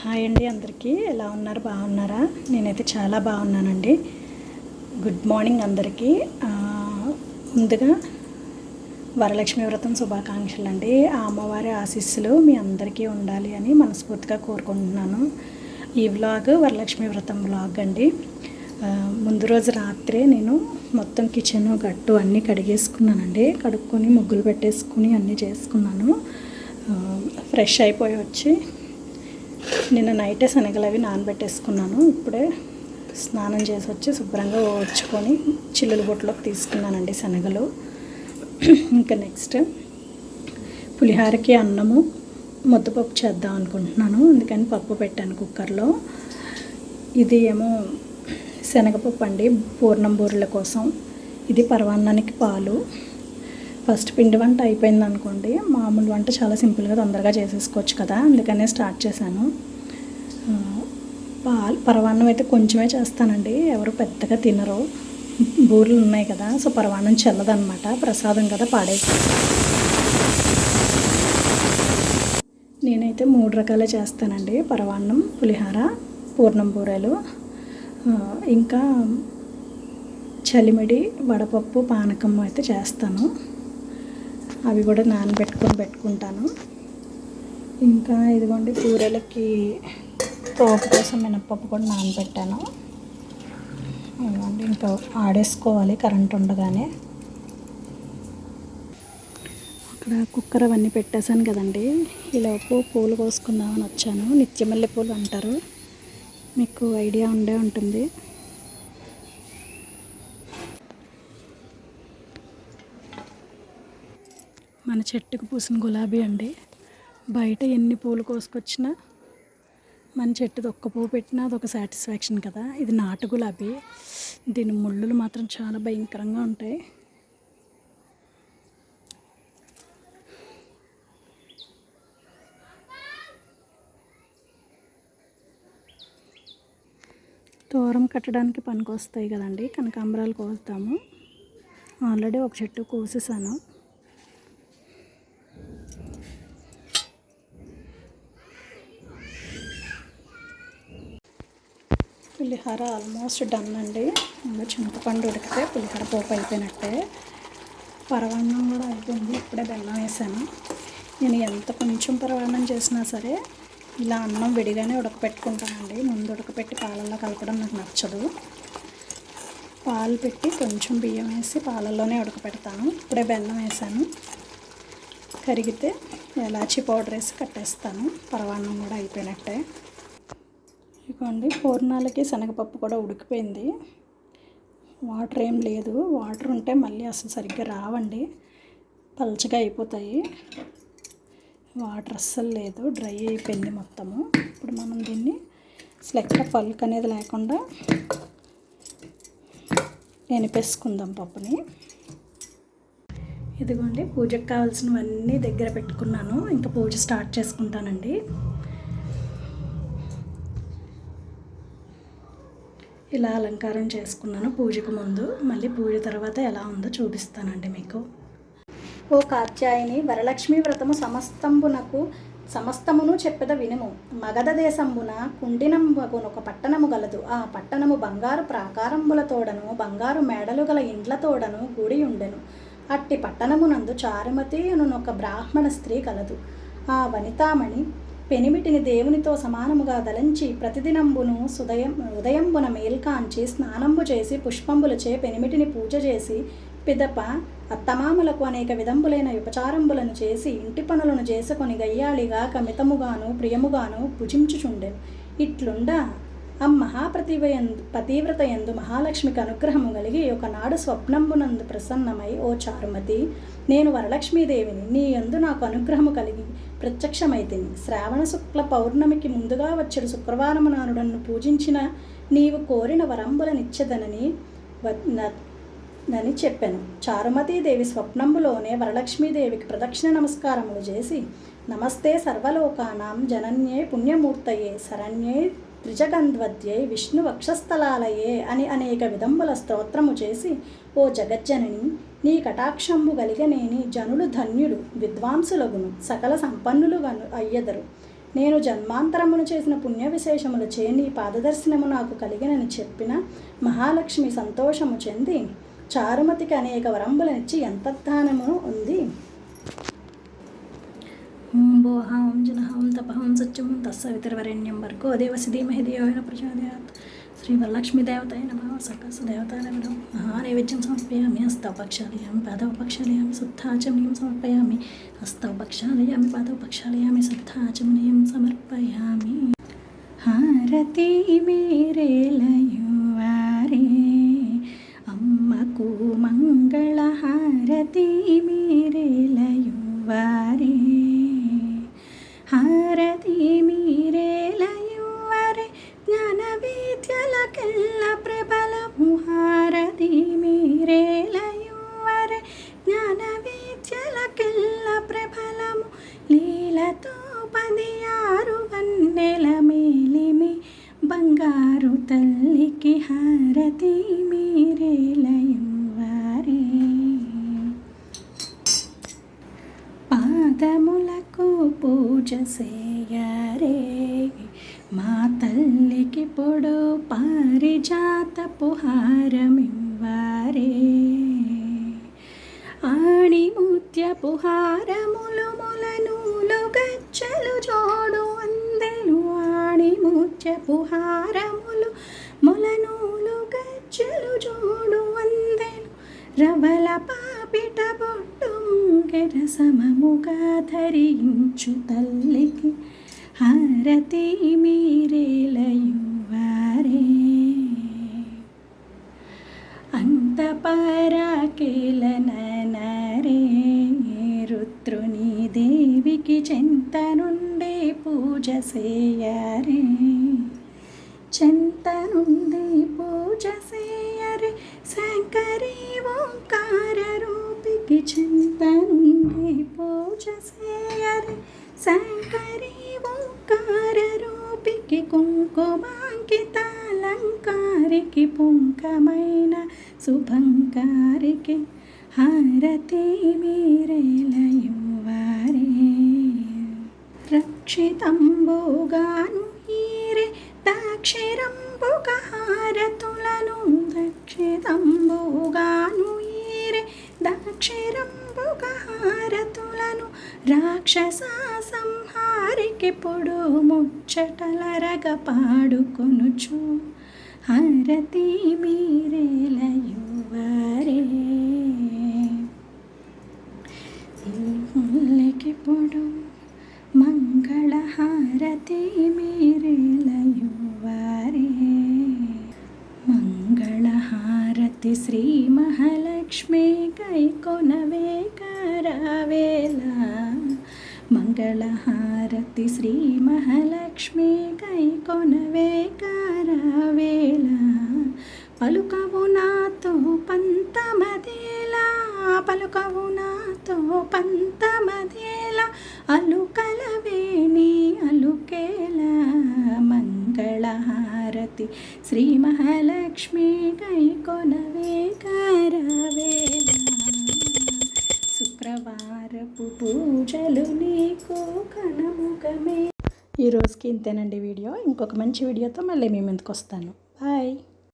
Hi అండి అందరికీ. ఎలా ఉన్నారు? బాగున్నారా? నేనైతే చాలా బాగున్నానండి. గుడ్ మార్నింగ్ అందరికీ. ముందుగా వరలక్ష్మి వ్రతం శుభాకాంక్షలు అండి ఆ అమ్మవారి ఆశీస్సులు మీ అందరికీ ఉండాలి అని మనస్ఫూర్తిగా కోరుకుంటున్నాను. ఈ వ్లాగ్ వరలక్ష్మి వ్రతం వ్లాగ్ అండి. ముందు రోజు రాత్రే నేను మొత్తం కిచెన్ గట్టు అన్నీ కడిగేసుకున్నానండి. కడుక్కొని ముగ్గులు పెట్టేసుకుని అన్నీ చేసుకున్నాను. ఫ్రెష్ అయిపోయి వచ్చి నిన్న నైటే శనగలు అవి నానబెట్టేసుకున్నాను. ఇప్పుడే స్నానం చేసి వచ్చి శుభ్రంగా వచ్చుకొని చిల్లుల బొట్టులోకి తీసుకున్నానండి శనగలు. ఇంకా నెక్స్ట్ పులిహారకి అన్నము ముద్దపప్పు చేద్దాం అనుకుంటున్నాను. అందుకని పప్పు పెట్టాను కుక్కర్లో. ఇది ఏమో శనగపప్పు అండి పూర్ణం బూరెల కోసం. ఇది పరవాన్నానికి పాలు. ఫస్ట్ పిండి వంట అయిపోయింది అనుకోండి మామూలు వంట చాలా సింపుల్గా తొందరగా చేసేసుకోవచ్చు కదా అందుకనే స్టార్ట్ చేశాను. పాలు పరవాన్నం అయితే కొంచెమే చేస్తానండి ఎవరు పెద్దగా తినరు. బూరెలు ఉన్నాయి కదా సో పరవాన్నం చల్లదనమాట ప్రసాదం కదా పాడేసి నేనైతే మూడు రకాలే చేస్తానండి పరవాన్నం పులిహార పూర్ణం బూరెలు. ఇంకా చలిమిడి వడపప్పు పానకం అయితే చేస్తాను. అవి కూడా నానబెట్టుకొని పెట్టుకుంటాను. ఇంకా ఇదిగోండి కూరలకి తోపు కోసం మినప్పప్పు కూడా నానబెట్టాను. ఇదిగోండి ఇంకా ఆడేసుకోవాలి కరెంట్ ఉండగానే. అక్కడ కుక్కర్ అవన్నీ పెట్టేశాను కదండి. ఈలోపు పూలు కోసుకుందామని వచ్చాను. నిత్యమల్లె పూలు అంటారు. మీకు ఐడియా ఉండే ఉంటుంది. మన చెట్టుకు పూసిన గులాబీ అండి. బయట ఎన్ని పూలు కోసుకొచ్చినా మన చెట్టుది ఒక్క పువ్వు పెట్టినా అదొక సాటిస్ఫాక్షన్ కదా. ఇది నాటు గులాబీ. దీని ముళ్ళులు మాత్రం చాలా భయంకరంగా ఉంటాయి. దూరం కట్టడానికి పనికొస్తాయి కదండి. కనకాంబరాలు కోస్తాము. ఆల్రెడీ ఒక చెట్టు కోసేసాను. పులిహోర ఆల్మోస్ట్ డన్ అండి. ఇంకా చింతపండు ఉడికితే పులిహోర పోపు అయిపోయినట్టే. పరవాన్నం కూడా అయిపోయింది. ఇప్పుడే బెల్లం వేసాను. నేను ఎంత కొంచెం పరవాన్నం చేసినా సరే ఇలా అన్నం విడిగానే ఉడకపెట్టుకుంటానండి. ముందు ఉడకపెట్టి పాలల్లో కలపడం నాకు నచ్చదు. పాలు పెట్టి కొంచెం బియ్యం వేసి పాలల్లోనే ఉడకపెడతాను. ఇప్పుడే బెల్లం వేసాను. కరిగితే ఎలాచీ పౌడర్ వేసి కట్టేస్తాను. పరవాన్నం కూడా అయిపోయినట్టే. ఇదిగోండి పూర్ణాలకి శనగపప్పు కూడా ఉడికిపోయింది. వాటర్ ఏం లేదు. వాటర్ ఉంటే మళ్ళీ అసలు సరిగ్గా రావండి. పల్చగా అయిపోతాయి. వాటర్ అస్సలు లేదు. డ్రై అయిపోయింది మొత్తము. ఇప్పుడు మనం దీన్ని అసలు ఎక్కడ పల్క్ అనేది లేకుండా ఎనిపేసుకుందాం పప్పుని. ఇదిగోండి పూజకు కావాల్సినవన్నీ దగ్గర పెట్టుకున్నాను. ఇంకా పూజ స్టార్ట్ చేసుకుంటానండి. ఇలా అలంకారం చేసుకున్నాను పూజకు ముందు. మళ్ళీ పూజ తర్వాత ఎలా ఉందో చూపిస్తానండి మీకు. ఓ కాత్యాయని వరలక్ష్మి వ్రతము సమస్తంబునకు సమస్తమును చెప్పెద వినుము. మగధ దేశంబున కుండినంబగునొక పట్టణము గలదు. ఆ పట్టణము బంగారు ప్రాకారంబులతోడను బంగారు మేడలు గల ఇండ్లతోడను గుడి ఉండెను. అట్టి పట్టణమునందు చారుమతి అనునొక బ్రాహ్మణ స్త్రీ కలదు. ఆ వనితామణి పెనిమిటిని దేవునితో సమానముగా దలంచి ప్రతిదినంబును సుదయం ఉదయంబున మేల్కాంచి స్నానంబు చేసి పుష్పంబులచే పెనిమిటిని పూజ చేసి పిదప అత్తమామలకు అనేక విధంబులైన ఉపచారంబులను చేసి ఇంటి పనులను చేసుకొని గయ్యాళిగా కమితముగాను ప్రియముగాను భుజించుచుండెను ఇట్లుండ మహాప్రతివయందు పతివ్రత ఎందు మహాలక్ష్మికి అనుగ్రహము కలిగి ఒకనాడు స్వప్నంబునందు ప్రసన్నమై ఓ చారుమతి నేను వరలక్ష్మీదేవిని నీ యందు నాకు అనుగ్రహము కలిగి ప్రత్యక్షమైతిని. శ్రావణ శుక్ల పౌర్ణమికి ముందుగా వచ్చడు శుక్రవారము నానుడన్ను నన్ను పూజించిన నీవు కోరిన వరంబులనిచ్చదనని వ- నని చెప్పాను. చారుమతీదేవి స్వప్నంబులోనే వరలక్ష్మీదేవికి ప్రదక్షిణ నమస్కారములు చేసి నమస్తే సర్వలోకానాం జనన్యే పుణ్యమూర్తయే శరణ్యే త్రిజగంధ్వద్యై విష్ణు వక్షస్థలాలయే అని అనేక విధంబుల స్తోత్రము చేసి ఓ జగజ్జనని నీ కటాక్షంబు గలిగనేని జనులు ధన్యులు విద్వాంసులగును సకల సంపన్నులు అయ్యెదరు. నేను జన్మాంతరమును చేసిన పుణ్య విశేషములు చే నీ పాదదర్శనము నాకు కలిగినని చెప్పిన మహాలక్ష్మి సంతోషము చెంది చారుమతికి అనేక వరంబులనిచ్చి ఎంత ఉంది? ఓం భోహాం తపహం సత్యం తస్సవితరవరేణ్యం వర్గో దేవసి ధీమహి ధియోన ప్రచోదయాత్. శ్రీ వరలక్ష్మీ దేవతాయ నమ. సకస దేవతానగరం మహానైవేద్యం సమర్పయామి. హస్తౌ పక్షాలయామి పాదవ పక్షాలయామి శుద్ధాచమనీయం సమర్పయామి. హస్తౌ పక్షాలయామి పాదవ పక్షాలయామి శుద్ధాచమనీయం సమర్పయామి. హారతి మేరే లయువారే. అమ్మకు మంగళ హారతి బంగారు తల్లికి హారతి మీరే లయం వారే. పాదములకు పూజ చేయరే. మా తల్లికి పొడు పారిజాతపు హారమివ్వారే ఆణి ముత్యపు హారములు ములనూలు గచ్చలు జో ఆణి ముత్యపు హారములు ములనూలు గచ్చలు జోడు వందెను. రవల పాపిట బొట్టు ముంగెర సమముగా ధరించు తల్లికి హారతి మీరేలయువారే అంత పరాకేలనరే రుద్రుని దేవికి చింతనున్న పూజ చేయరే. చెంత నుండి పూజ చేయరే. శంకరి ఓంకార రూపికి చెంత నుండి పూజ చేయరే. శంకరి ఓంకార రూపికి కుంకుమాంకితాలంకారికి పుంకమైన శుభంకారికి హారతి మీరేలయువారే రక్షితంబుగాను ఈరే దాక్షిరంబుగ హారతులను దక్షితంబుగాను ఈరే దాక్షిరంబుగ హారతులను రాక్షస సంహారికి పొడు ముచ్చటలరగ పాడుకొనుచు హారతి మీరేలయువరే ముల్లకి పొడు మంగళహారతి మీరేలయువారే. మంగళహారతి శ్రీ మహాలక్ష్మి కైకొనవే కరవేళ. మంగళహారతి శ్రీ మహాలక్ష్మి కైకొనవే కరవేళ. పలుకవు నాతో పంతమదేలా పలుకవు నాతో పంతమదేలా అలుకలవేణి అలుకేల అలుకేలా మంగళహారతి. శ్రీ మహాలక్ష్మి కైకొనవే కరవేళ. శుక్రవారపు పూజలు నీకు కనముగమే ఈ రోజుకి ఇంతేనండి వీడియో. ఇంకొక మంచి వీడియోతో మళ్ళీ మీ ముందుకు వస్తాను. బాయ్.